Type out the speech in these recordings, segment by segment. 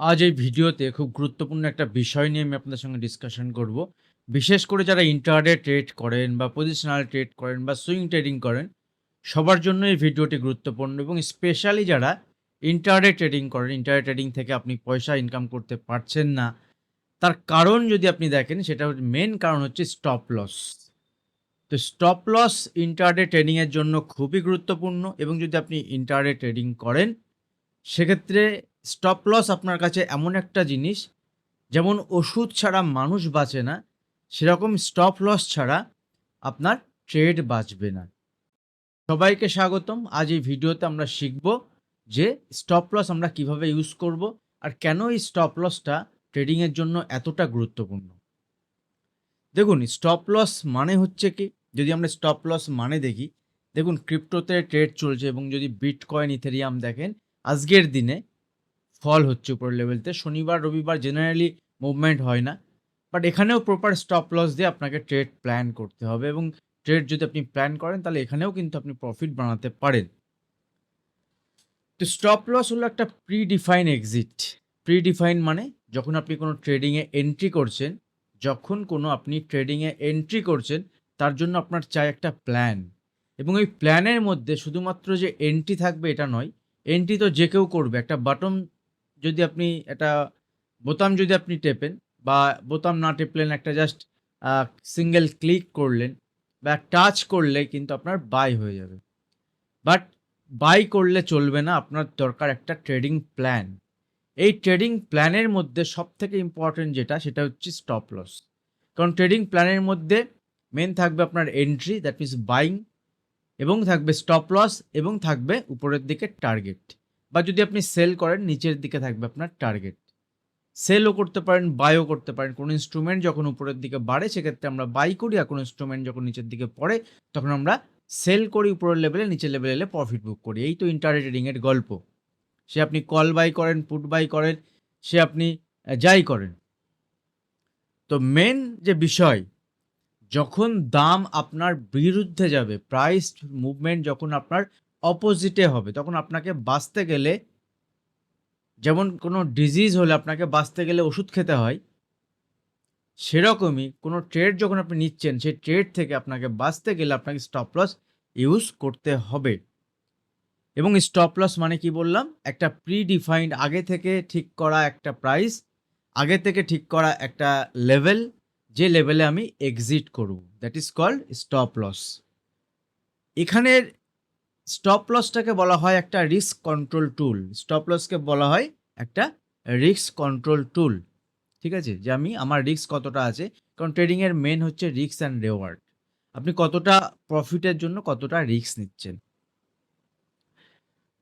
আজ এই ভিডিওতে খুব গুরুত্বপূর্ণ একটা বিষয় নিয়ে আমি আপনাদের সঙ্গে ডিসকাশন করব। বিশেষ করে যারা ইন্ট্রাডে ট্রেড করেন বা পজিশনাল ট্রেড করেন বা সুইং ট্রেডিং করেন, সবার জন্য এই ভিডিওটি গুরুত্বপূর্ণ এবং স্পেশালি যারা ইন্ট্রাডে ট্রেডিং করেন, ইন্ট্রাডে ট্রেডিং থেকে আপনি পয়সা ইনকাম করতে পারছেন না। তার কারণ যদি আপনি দেখেন সেটা মেইন কারণ হচ্ছে স্টপ লস। তো স্টপ লস ইন্ট্রাডে ট্রেডিং এর জন্য খুবই গুরুত্বপূর্ণ এবং যদি আপনি ইন্ট্রাডে ট্রেডিং করেন, সেক্ষেত্রে স্টপ লস আপনার কাছে এমন একটা জিনিস, যেমন ওষুধ ছাড়া মানুষ বাঁচে না, সেরকম স্টপ লস ছাড়া আপনার ট্রেড বাঁচবে না। সবাইকে স্বাগতম। আজ এই ভিডিওতে আমরা শিখব যে স্টপ লস আমরা কীভাবে ইউজ করব আর কেন এই স্টপ লসটা ট্রেডিংয়ের জন্য এতটা গুরুত্বপূর্ণ। দেখুন স্টপ লস মানে হচ্ছে কি? যদি আমরা স্টপ লস মানে দেখি, দেখুন ক্রিপ্টোতে ট্রেড চলছে এবং যদি বিটকয়েন, ইথেরিয়াম দেখেন আজকের দিনে ফল হচ্ছে উপরের লেভেলতে। শনিবার, রবিবার জেনারেলি মুভমেন্ট হয় না। বাট এখানেও প্রপার স্টপ লস দিয়ে আপনাকে ট্রেড প্ল্যান করতে হবে এবং ট্রেড যদি আপনি প্ল্যান করেন তাহলে এখানেও কিন্তু আপনি প্রফিট বানাতে পারেন। তো স্টপ লস হলো একটা pre define exit. Pre define মানে যখন আপনি কোনো ট্রেডিংয়ে এন্ট্রি করছেন, যখন কোনো আপনি ট্রেডিংয়ে এন্ট্রি করছেন, তার জন্য আপনার চাই একটা প্ল্যান এবং ওই প্ল্যানের মধ্যে শুধুমাত্র যে এন্ট্রি থাকবে এটা নয়। এন্ট্রি তো যে কেউ করবে। একটা বাটন যদি আপনি একটা বোতাম যদি আপনি টেপেন বা বোতাম না টেপলেন, একটা জাস্ট সিঙ্গেল ক্লিক করলেন বা টাচ করলে কিন্তু আপনার বাই হয়ে যাবে। বাট বাই করলে চলবে না। আপনার দরকার একটা ট্রেডিং প্ল্যান। এই ট্রেডিং প্ল্যানের মধ্যে সবথেকে ইম্পোর্টেন্ট যেটা, সেটা হচ্ছে স্টপ লস। কারণ ট্রেডিং প্ল্যানের মধ্যে মেন থাকবে আপনার এন্ট্রি দ্যাট মিনস বাইং এবং থাকবে স্টপ লস এবং থাকবে উপরের দিকে টার্গেট। বা যদি আপনি সেল করেন নিচের দিকে থাকবে আপনার টার্গেট। সেলও করতে পারেন, বাইও করতে পারেন। কোনো ইন্সট্রুমেন্ট যখন উপরের দিকে বাড়ে সেক্ষেত্রে আমরা বাই করি আর কোনো ইনস্ট্রুমেন্ট যখন নিচের দিকে পড়ে তখন আমরা সেল করি উপরের লেভেলে, নিচের লেভেলে এলে প্রফিট বুক করি। এই তো ইন্ট্রাডে ট্রেডিং গল্প। সে আপনি কল বাই করেন, পুট বাই করেন, সে আপনি যাই করেন। তো মেন যে বিষয়, যখন দাম আপনার বিরুদ্ধে যাবে, প্রাইস মুভমেন্ট যখন আপনার অপোজিটে হবে, তখন আপনাকে বাঁচতে গেলে যেমন কোনো ডিজিজ হলে আপনাকে বাঁচতে গেলে ওষুধ খেতে হয়। সেরকমই কোনো ট্রেড যখন আপনি নিচ্ছেন, সেই ট্রেড থেকে আপনাকে বাঁচতে গেলে আপনাকে স্টপ লস ইউজ করতে হবে। এবং স্টপ লস মানে কি বললাম? একটা প্রি ডিফাইন্ড আগে থেকে ঠিক করা একটা প্রাইস, আগে থেকে ঠিক করা একটা লেভেল, যে লেভেলে আমি এক্সিট করব। That is called stop loss. এখানের স্টপ লসটাকে বলা হয় একটা রিস্ক কন্ট্রোল টুল। স্টপ লসকে বলা হয় একটা রিস্ক কন্ট্রোল টুল। ঠিক আছে? যে আমি আমার রিস্ক কতটা আছে। কারণ ট্রেডিংয়ের মেন হচ্ছে রিস্ক অ্যান্ড রেওয়ার্ড আপনি কতটা প্রফিটের জন্য কতটা রিস্ক নিচ্ছেন।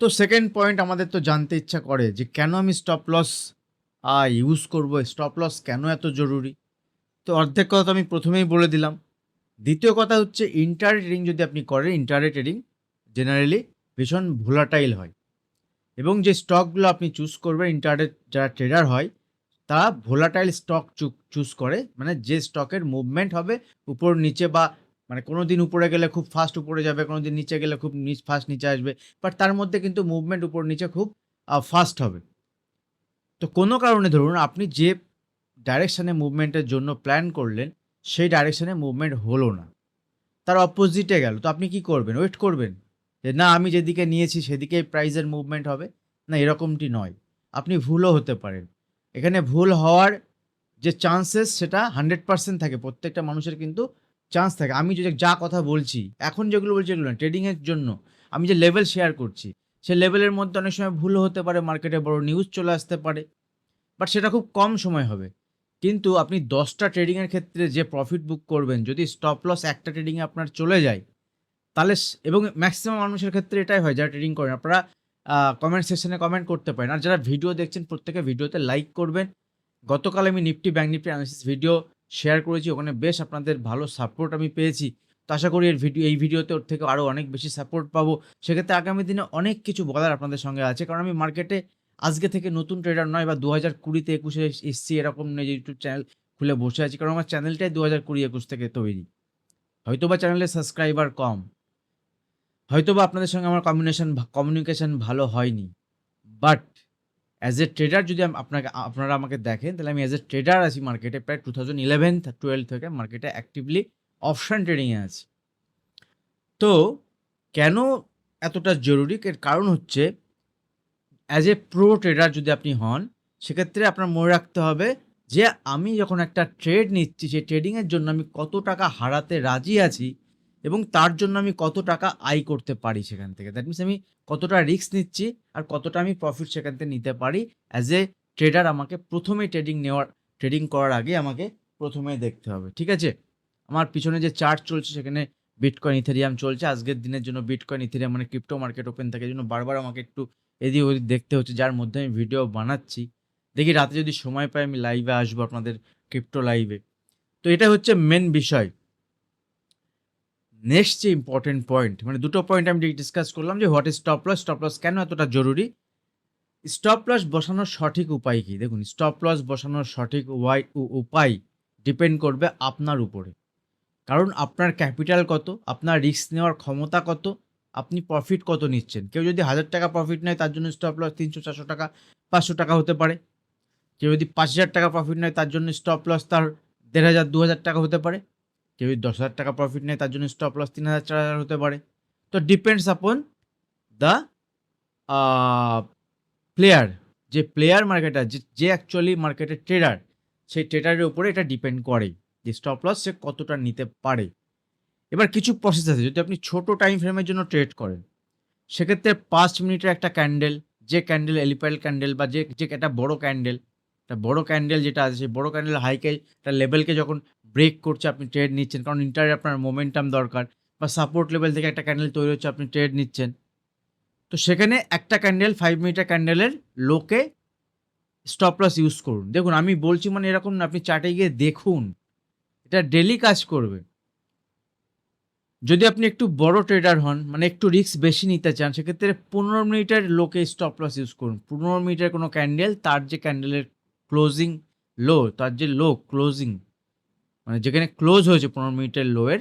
তো সেকেন্ড পয়েন্ট আমাদের তো জানতে ইচ্ছা করে যে কেন আমি স্টপ লস ইউজ করব? স্টপ লস কেন এত জরুরি? তো অর্ধেক কথা তো আমি প্রথমেই বলে দিলাম। দ্বিতীয় কথা হচ্ছে ইন্ট্রাডে ট্রেডিং যদি আপনি করেন, ইন্ট্রাডে ট্রেডিং জেনারেলি ভীষণ ভোলাটাইল হয়। এবং যে স্টকগুলো আপনি চুজ করবেন ইন্ট্রাডে যারা ট্রেডার হয়, তারা ভোলাটাইল স্টক চুজ করে। মানে যে স্টকের মুভমেন্ট হবে উপর নিচে বা মানে কোনো দিন উপরে গেলে খুব ফাস্ট উপরে যাবে, কোনো দিন নিচে গেলে খুব নিচ ফাস্ট নিচে আসবে। বাট তার মধ্যে কিন্তু মুভমেন্ট উপর নিচে খুব ফাস্ট হবে। তো কোনো কারণে ধরুন আপনি যে ডাইরেকশানে মুভমেন্টের জন্য প্ল্যান করলেন, সেই ডাইরেকশানে মুভমেন্ট হলো না। তার অপোজিটে গেল। তো আপনি কি করবেন? ওয়েট করবেন? যে না আমি যেদিকে নিয়েছি সেদিকেই প্রাইজের মুভমেন্ট হবে? না এরকমটি নয়। আপনি ভুলও হতে পারেন। এখানে ভুল হওয়ার যে চান্সেস সেটা 100% থাকে। প্রত্যেকটা মানুষের কিন্তু চান্স থাকে। আমি যদি যা কথা বলছি, এখন যেগুলো বলছি এগুলো না, ট্রেডিং এর জন্য আমি যে লেভেল শেয়ার করছি, সে লেভেলের মধ্যে অনেক সময় ভুলও হতে পারে, মার্কেটে বড় নিউজ চলে আসতে পারে। বাট সেটা খুব কম সময় হবে। কিন্তু আপনি দশটা ট্রেডিংয়ের ক্ষেত্রে যে প্রফিট বুক করবেন, যদি স্টপ লস একটা ট্রেডিংয়ে আপনার চলে যায়, তাহলে এবং ম্যাক্সিমাম মানুষের ক্ষেত্রে এটাই হয়, যারা ট্রেডিং করেন। আপনারা কমেন্ট সেকশনে কমেন্ট করতে পারেন। আর যারা ভিডিও দেখছেন, প্রত্যেকে ভিডিওতে লাইক করবেন। গতকাল আমি Nifty bank Nifty analysis video share করেছি। ওখানে বেশ আপনাদের ভালো সাপোর্ট আমি পেয়েছি। তো আশা করি এর ভিডিও এই ভিডিওতে ওর থেকে আরও অনেক বেশি সাপোর্ট পাবো। সেক্ষেত্রে আগামী দিনে অনেক কিছু বলার আপনাদের সঙ্গে আছে। কারণ আমি মার্কেটে আজকে থেকে নতুন ট্রেডার নয় বা দু হাজার কুড়িতে একুশে এসছি, এরকম নয় ইউটিউব চ্যানেল খুলে বসে আছি। কারণ আমার চ্যানেলটাই ২০২০-২১ থেকে তৈরি। হয়তো বা চ্যানেলে সাবস্ক্রাইবার কম। হয়তোবা আপনাদের সঙ্গে আমার কম্বিনেশন ভা কমিউনিকেশন ভালো হয়নি। বাট অ্যাজ এ ট্রেডার যদি আপনাকে, আপনারা আমাকে দেখেন, তাহলে আমি অ্যাজ এ ট্রেডার আছি মার্কেটে প্রায় টু থাউজেন্ড ইলেভেন টুয়েলভ থেকে মার্কেটে অ্যাক্টিভলি অপশান ট্রেডিংয়ে আছি। তো, কেন এতটা জরুরি? এর কারণ হচ্ছে অ্যাজ এ প্রো ট্রেডার যদি আপনি হন, সেক্ষেত্রে আপনার মনে রাখতে হবে যে, আমি যখন একটা ট্রেড নিচ্ছি, সেই ট্রেডিংয়ের জন্য আমি কত টাকা হারাতে রাজি আছি এবং তার জন্য আমি কত টাকা আয় করতে পারি সেখান থেকে। দ্যাট মিনস আমি কতটা রিস্ক নিচ্ছি আর কতটা আমি প্রফিট সেখান থেকে নিতে পারি অ্যাজ এ ট্রেডার আমাকে প্রথমে ট্রেডিং নেওয়ার ট্রেডিং করার আগে আমাকে প্রথমে দেখতে হবে। ঠিক আছে? আমার পিছনে যে চার্ট চলছে সেখানে বিটকয়েন ইথেরিয়াম চলছে। আজকের দিনের জন্য বিটকয়েন ইথেরিয়াম মানে ক্রিপ্টো মার্কেট ওপেন থাকে। এই জন্য বারবার আমাকে একটু এদিক ওদিক দেখতে হচ্ছে। যার মধ্যে আমি ভিডিও বানাচ্ছি। দেখি রাতে যদি সময় পাই আমি লাইভে আসব আপনাদের ক্রিপ্টো লাইভে তো এটা হচ্ছে মেন বিষয়। নেক্সট যে ইম্পর্টেন্ট পয়েন্ট মানে দুটো পয়েন্ট আমি ডিসকাস করলাম যে what is stop loss stop loss কেন এতটা জরুরি? স্টপ লস বসানোর সঠিক উপায় কি? দেখুন স্টপ লস বসানোর সঠিক ওয়াই উপায় ডিপেন্ড করবে আপনার উপরে। কারণ আপনার ক্যাপিটাল কত, আপনার রিস্ক নেওয়ার ক্ষমতা কত, আপনি প্রফিট কত নিচ্ছেন? কেউ যদি হাজার টাকা প্রফিট নেয়, তার জন্য স্টপ লস তিনশো, চারশো টাকা, পাঁচশো টাকা হতে পারে। কেউ যদি পাঁচ হাজার টাকা প্রফিট নেয়, তার জন্য স্টপ লস তার দেড় হাজার, দু হাজার টাকা হতে পারে। কেউ দশ হাজার টাকা প্রফিট নেয়, তার জন্য স্টপ লস তিন হাজার, চার হাজার হতে পারে। তো ডিপেন্ডস আপন দ্য প্লেয়ার যে প্লেয়ার মার্কেটার যে যে অ্যাকচুয়ালি মার্কেটের ট্রেডার সেই ট্রেডারের উপরে এটা ডিপেন্ড করে যে স্টপ লস সে কতটা নিতে পারে। এবার কিছু প্রসেস আছে, যদি আপনি ছোট টাইম ফ্রেমের জন্য ট্রেড করেন, সেক্ষেত্রে পাঁচ মিনিটের একটা ক্যান্ডেল যে ক্যান্ডেল এলিপ্যাল ক্যান্ডেল বা যে যে একটা বড় ক্যান্ডেল একটা বড় ক্যান্ডেল যেটা আছে, সেই বড় ক্যান্ডেল হাইকে একটা লেভেলকে যখন ব্রেক করছে, আপনি ট্রেড নিচ্ছেন। কারণ ইন্টারে আপনার মোমেন্টাম দরকার বা সাপোর্ট লেভেল থেকে একটা ক্যান্ডেল তৈরি হচ্ছে, আপনি ট্রেড নিচ্ছেন। তো সেখানে একটা ক্যান্ডেল ফাইভ মিনিটের ক্যান্ডেলের লোকে স্টপ লস ইউজ করুন। দেখুন, আমি বলছি মানে এরকম না, আপনি চার্টে গিয়ে দেখুন। এটা ডেলি কাজ করবে। যদি আপনি একটু বড় ট্রেডার হন মানে একটু রিস্ক বেশি নিতে চান, সেক্ষেত্রে পনেরো মিনিটের লোকে স্টপ লস ইউজ করুন। পনেরো মিনিটের কোনো ক্যান্ডেল তার যে ক্যান্ডেলের ক্লোজিং লো তার যে লো ক্লোজিং মানে যেখানে ক্লোজ হয়েছে পনেরো মিনিটের লোয়ের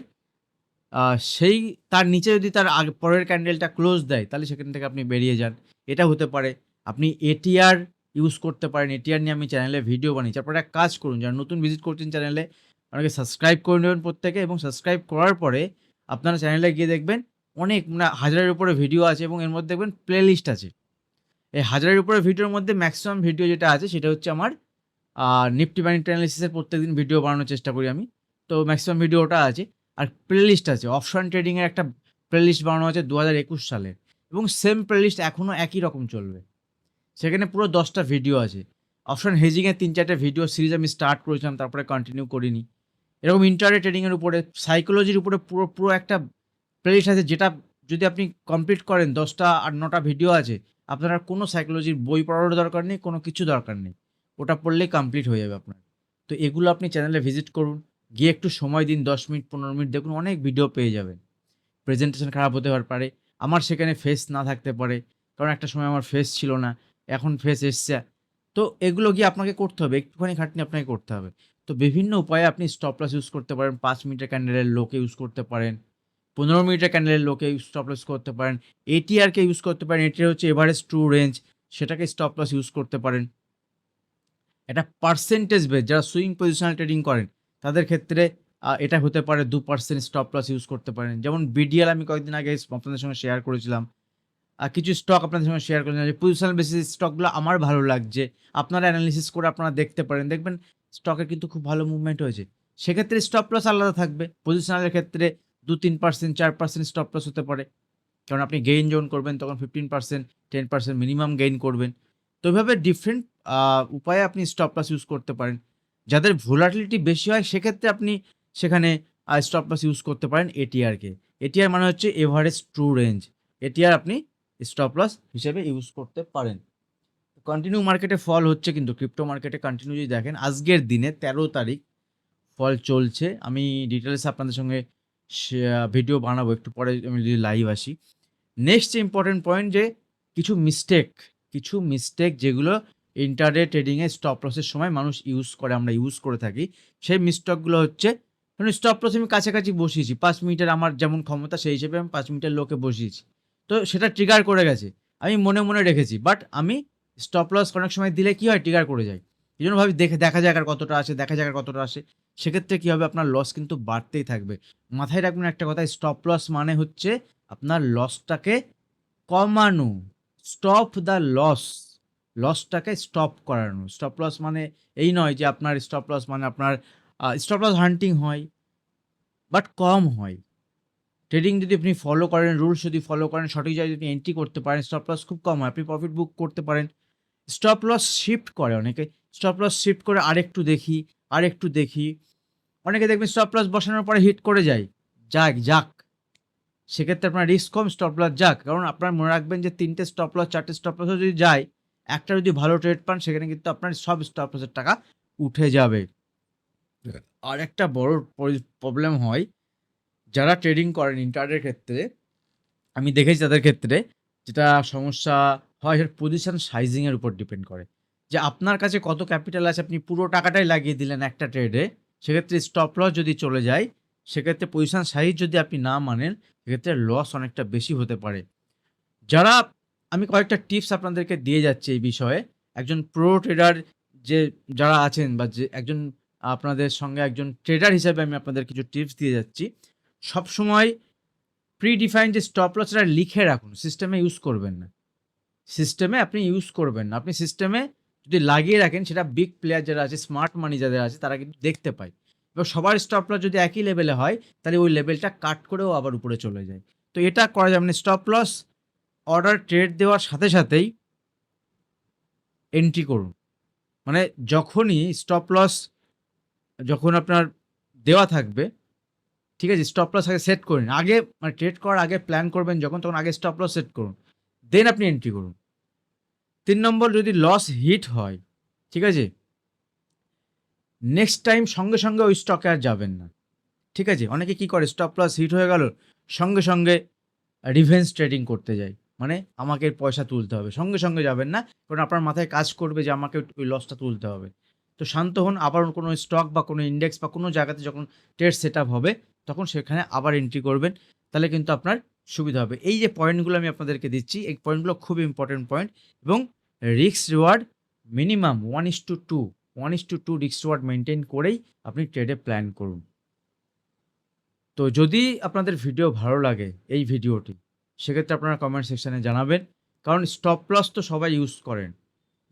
সেই তার নিচে যদি তার আগে পরের ক্যান্ডেলটা ক্লোজ দেয়, তাহলে সেখান থেকে আপনি বেরিয়ে যান। এটা হতে পারে আপনি এটিআর ইউজ করতে পারেন। এটিআর নিয়ে আমি চ্যানেলে ভিডিও বানিয়েছি। আপনারা এক কাজ করুন, যারা নতুন ভিজিট করছেন চ্যানেলে আপনাকে সাবস্ক্রাইব করে নেবেন প্রত্যেকে এবং সাবস্ক্রাইব করার পরে আপনারা চ্যানেলে গিয়ে দেখবেন অনেক মানে হাজারের উপরে ভিডিও আছে এবং এর মধ্যে দেখবেন প্লে লিস্ট আছে। এই হাজারের উপরে ভিডিওর মধ্যে ম্যাক্সিমাম ভিডিও যেটা আছে, সেটা হচ্ছে আমার নিফটি ব্যানিফটি অ্যানালিসিসের প্রত্যেকদিন ভিডিও বানানোর চেষ্টা করি আমি। তো ম্যাক্সিমাম ভিডিও ওটা আছে, আর প্লেলিস্ট আছে। অপশন ট্রেডিংয়ের একটা প্লেলিস্ট বানানো আছে দু হাজার একুশ সালের। এবং সেম প্লেলিস্ট এখনও একই রকম চলবে। সেখানে পুরো দশটা ভিডিও আছে। অপশন হেজিংয়ের তিন চারটে ভিডিও সিরিজ আমি স্টার্ট করেছিলাম, তারপরে কন্টিনিউ করিনি। এরকম ইন্টারনেট ট্রেডিংয়ের উপরে সাইকোলজির উপরে পুরো পুরো একটা প্লেলিস্ট আছে, যেটা যদি আপনি কমপ্লিট করেন, দশটা আর নটা ভিডিও আছে, আপনার কোনো সাইকোলজির বই পড়ারও দরকার নেই, কোনো কিছু দরকার নেই। ওটা পড়লেই কমপ্লিট হয়ে যাবে আপনার। তো এগুলো আপনি চ্যানেলে ভিজিট করুন, গিয়ে একটু সময় দিন, দশ মিনিট, পনেরো মিনিট, দেখুন অনেক ভিডিও পেয়ে যাবেন। প্রেজেন্টেশন খারাপ হতে পারে আমার সেখানে ফেস না থাকতে পারে, কারণ একটা সময় আমার ফেস ছিল না, এখন ফেস এসছে। তো এগুলো গিয়ে আপনাকে করতে হবে, একটুখানি খাটনি আপনাকে করতে হবে। তো বিভিন্ন উপায়ে আপনি স্টপ লস ইউজ করতে পারেন, পাঁচ মিনিটের ক্যান্ডেলের লোকে ইউজ করতে পারেন, পনেরো মিনিটের ক্যান্ডেলের লোকে স্টপ লস করতে পারেন এটিআরকে ইউজ করতে পারেন এটিআর হচ্ছে এভারেজ ট্রু রেঞ্জ সেটাকে স্টপ লস ইউজ করতে পারেন। এটা পার্সেন্টেজ বেস যারা সুইং পজিশনাল ট্রেডিং করেন, তাদের ক্ষেত্রে এটা হতে পারে দু পার্সেন্ট স্টপ লস ইউজ করতে পারেন। যেমন বিডিএল আমি কয়েকদিন আগে আপনাদের সঙ্গে শেয়ার করেছিলাম। আর কিছু স্টক আপনাদের সঙ্গে শেয়ার করেছিলাম, যে পজিশনাল বেসিস স্টকগুলো আমার ভালো লাগছে। আপনারা অ্যানালিসিস করে আপনারা দেখতে পারেন। দেখবেন স্টকের কিন্তু খুব ভালো মুভমেন্ট হয়েছে। সেক্ষেত্রে স্টপ লস আলাদা থাকবে। পজিশনালের ক্ষেত্রে দু তিন পার্সেন্ট চার পার্সেন্ট স্টপ লস হতে পারে। কারণ আপনি গেইন জোন করবেন, তখন fifteen percent ten percent minimum gain করবেন। তো এভাবে ডিফারেন্ট উপায়ে আপনি স্টপ লস ইউজ করতে পারেন। যাদের ভোলাটিলিটি বেশি হয়, সেক্ষেত্রে আপনি সেখানে স্টপ লস ইউজ করতে পারেন এটিআরকে এটিআর মানে হচ্ছে এভারেজ ট্রু রেঞ্জ এটিআর আপনি স্টপ লস হিসেবে ইউজ করতে পারেন। কন্টিনিউ মার্কেটে ফল হচ্ছে কিন্তু ক্রিপ্টো মার্কেটে কন্টিনিউ যদি দেখেন, আজকের দিনে তেরো তারিখ ফল চলছে। আমি ডিটেলস আপনাদের সঙ্গে ভিডিও বানাবো, একটু পরে আমি যদি লাইভ আসি। নেক্সট ইম্পর্টেন্ট পয়েন্ট যে কিছু মিস্টেক কিছু মিস্টেক যেগুলো ইন্টারডে ট্রেডিংয়ে স্টপ লসের সময় মানুষ ইউজ করে, আমরা ইউজ করে থাকি। সেই মিস্টকগুলো হচ্ছে কারণ স্টপ লস আমি কাছাকাছি বসিয়েছি, পাঁচ মিনিটের আমার যেমন ক্ষমতা সেই হিসেবে আমি পাঁচ মিনিটের লোকে বসিয়েছি। তো সেটা ট্রিগার করে গেছে, আমি মনে মনে রেখেছি বাট আমি স্টপ লস অনেক সময় দিলে কি হয় ট্রিগার করে যায়। এই জন্য ভাবি দেখে, দেখা যাক আর কতটা আসে, দেখা যাক আর কতটা আসে। সেক্ষেত্রে কী হবে, আপনার লস কিন্তু বাড়তেই থাকবে। মাথায় রাখবেন একটা কথা স্টপ লস মানে হচ্ছে আপনার লসটাকে কমানো স্টপ দ্য লস লসটাকে স্টপ করানো। স্টপ লস মানে এই নয় যে আপনার স্টপ লস মানে আপনার স্টপ লস হান্টিং হয় বাট কম হয়। ট্রেডিং যদি আপনি ফলো করেন রুলস যদি ফলো করেন, সঠিক জায়গায় যদি এন্ট্রি করতে পারেন স্টপ লস খুব কম হয়। আপনি প্রফিট বুক করতে পারেন। স্টপ লস শিফট করে অনেকে। স্টপ লস শিফট করে আরেকটু দেখি আরেকটু দেখি। অনেকে দেখবেন স্টপ লস বসানোর পরে হিট করে যায়। যাক যাক। সেক্ষেত্রে আপনার রিস্ক কম স্টপ লস যাক। কারণ আপনার মনে রাখবেন যে তিনটে স্টপ লস চারটে স্টপ লস যদি যায় একটা যদি ভালো ট্রেড পান সেখানে কিন্তু আপনার সব স্টপ লসের টাকা উঠে যাবে। আর একটা বড় প্রবলেম হয় যারা ট্রেডিং করেন ইন্টারনেটের ক্ষেত্রে আমি দেখেছি তাদের ক্ষেত্রে যেটা সমস্যা হয় সেটা পজিশন সাইজিংয়ের উপর ডিপেন্ড করে। যে আপনার কাছে কত ক্যাপিটাল আছে আপনি পুরো টাকাটাই লাগিয়ে দিলেন একটা ট্রেডে সেক্ষেত্রে স্টপ লস যদি চলে যায় সেক্ষেত্রে পজিশন সাইজ যদি আপনি না মানেন সেক্ষেত্রে লস অনেকটা বেশি হতে পারে। যারা আমি কয়েকটা টিপস আপনাদেরকে দিয়ে যাচ্ছি এই বিষয়ে। একজন প্রো ট্রেডার যে যারা আছেন বা যে একজন আপনাদের সঙ্গে একজন ট্রেডার হিসেবে আমি আপনাদের কিছু টিপস দিয়ে যাচ্ছি। সবসময় প্রি ডিফাইন যে স্টপ লসটা লিখে রাখুন সিস্টেমে ইউজ করবেন না। সিস্টেমে আপনি ইউজ করবেন না। আপনি সিস্টেমে যদি লাগিয়ে রাখেন, সেটা বিগ প্লেয়ার যারা আছে স্মার্ট মানি যাদের আছে, তারা কিন্তু দেখতে পায়। এবার সবার স্টপ লস যদি একই লেভেলে হয়, তাহলে ওই লেভেলটা কাট করেও আবার উপরে চলে যায়। তো এটা করা যাবে মানে স্টপ লস অর্ডার ট্রেড দেওয়ার সাথে সাথেই এন্ট্রি করুন। মানে যখনই স্টপ লস যখন আপনার দেওয়া থাকবে, ঠিক আছে স্টপ লস আগে সেট করুন আগে মানে ট্রেড করার আগে প্ল্যান করবেন যখন, তখন আগে স্টপ লস সেট করুন। দেন আপনি এন্ট্রি করুন। তিন নম্বর, যদি লস হিট হয়, ঠিক আছে নেক্সট টাইম সঙ্গে সঙ্গে ওই স্টকে আর যাবেন না। ঠিক আছে, অনেকে কি করে স্টপ লস হিট হয়ে গেল, সঙ্গে সঙ্গে রিভেন্স ট্রেডিং করতে যায়। মানে আমাকে পয়সা তুলতে হবে। সঙ্গে সঙ্গে যাবেন না, কারণ আপনার মাথায় কাজ করবে যে আমাকে ওই লসটা তুলতে হবে। তো শান্ত হন, আবার কোনো স্টক বা কোনো ইন্ডেক্স বা কোনো জায়গাতে যখন ট্রেড সেট হবে, তখন সেখানে আবার এন্ট্রি করবেন। তাহলে কিন্তু আপনার সুবিধা হবে। এই যে পয়েন্টগুলো আমি আপনাদেরকে দিচ্ছি, এই পয়েন্টগুলো খুব ইম্পর্টেন্ট পয়েন্ট এবং risk reward minimum one is to two one is to two রিক্স রিওয়ার্ড মেনটেন করেই আপনি ট্রেডে প্ল্যান করুন। তো যদি আপনাদের ভিডিও ভালো লাগে এই ভিডিওটি সেক্ষেত্রে আপনারা কমেন্ট সেকশানে জানাবেন। কারণ স্টপ লস তো সবাই ইউজ করেন।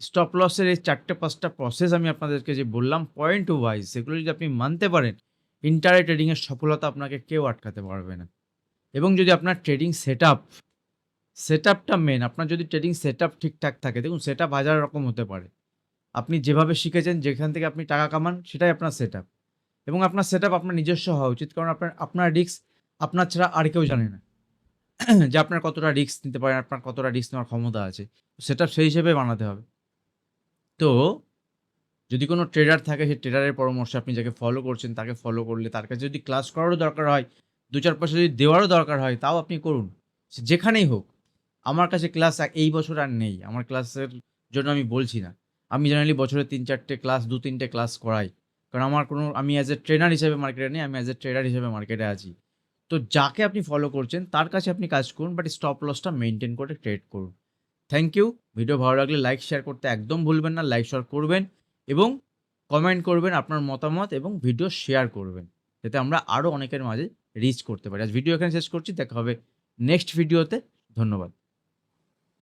স্টপ লসের এই চারটে, পাঁচটা প্রসেস আমি আপনাদেরকে যে বললাম পয়েন্ট ওয়াইজ সেগুলো যদি আপনি মানতে পারেন ইন্টারে ট্রেডিংয়ের সফলতা আপনাকে কেউ আটকাতে পারবে না। এবং যদি আপনার ট্রেডিং সেট আপ সেট আপটা মেন আপনার যদি ট্রেডিং সেট আপ ঠিকঠাক থাকে, দেখুন সেট আপ হাজার রকম হতে পারে। আপনি যেভাবে শিখেছেন, যেখান থেকে আপনি টাকা কামান, সেটাই আপনার সেট এবং আপনার সেট আপ আপনার নিজস্ব হওয়া উচিত, কারণ আপনার আপনার রিস্ক আপনার ছাড়া আর কেউ জানে না। যে আপনার কতটা রিস্ক নিতে পারেন, আপনার কতটা রিস্ক নেওয়ার ক্ষমতা আছে সেটা সেই হিসেবে বানাতে হবে। তো যদি কোনো ট্রেডার থাকে সেই ট্রেডারের পরামর্শে আপনি যাকে ফলো করছেন, তাকে ফলো করলে তার কাছে যদি ক্লাস করারও দরকার হয় দু চার পয়সা যদি দেওয়ারও দরকার হয়, তাও আপনি করুন। যেখানেই হোক, আমার কাছে ক্লাস এই বছর আর নেই, আমার ক্লাসের জন্য আমি বলছি না। আমি জেনারেলি বছরে তিন চারটে ক্লাস দু তিনটে ক্লাস করাই। কারণ আমার কোনো আমি অ্যাজ এ ট্রেনার হিসেবে মার্কেটে নেই, আমি অ্যাজ এ ট্রেডার হিসেবে মার্কেটে আছি। তো যাকে আপনি ফলো করছেন, তার কাছে আপনি কাজ করুন বাট স্টপ লসটা মেনটেন করে ট্রেড করুন। থ্যাংক ইউ ভিডিও ভালো লাগলে লাইক শেয়ার করতে একদম ভুলবেন না লাইক শেয়ার করবেন এবং কমেন্ট করবেন আপনার মতামত এবং ভিডিও শেয়ার করবেন, যাতে আমরা আরও অনেকের মাঝে রিচ করতে পারি। আজ ভিডিও এখানে শেষ করছি, দেখা হবে নেক্সট ভিডিওতে ধন্যবাদ।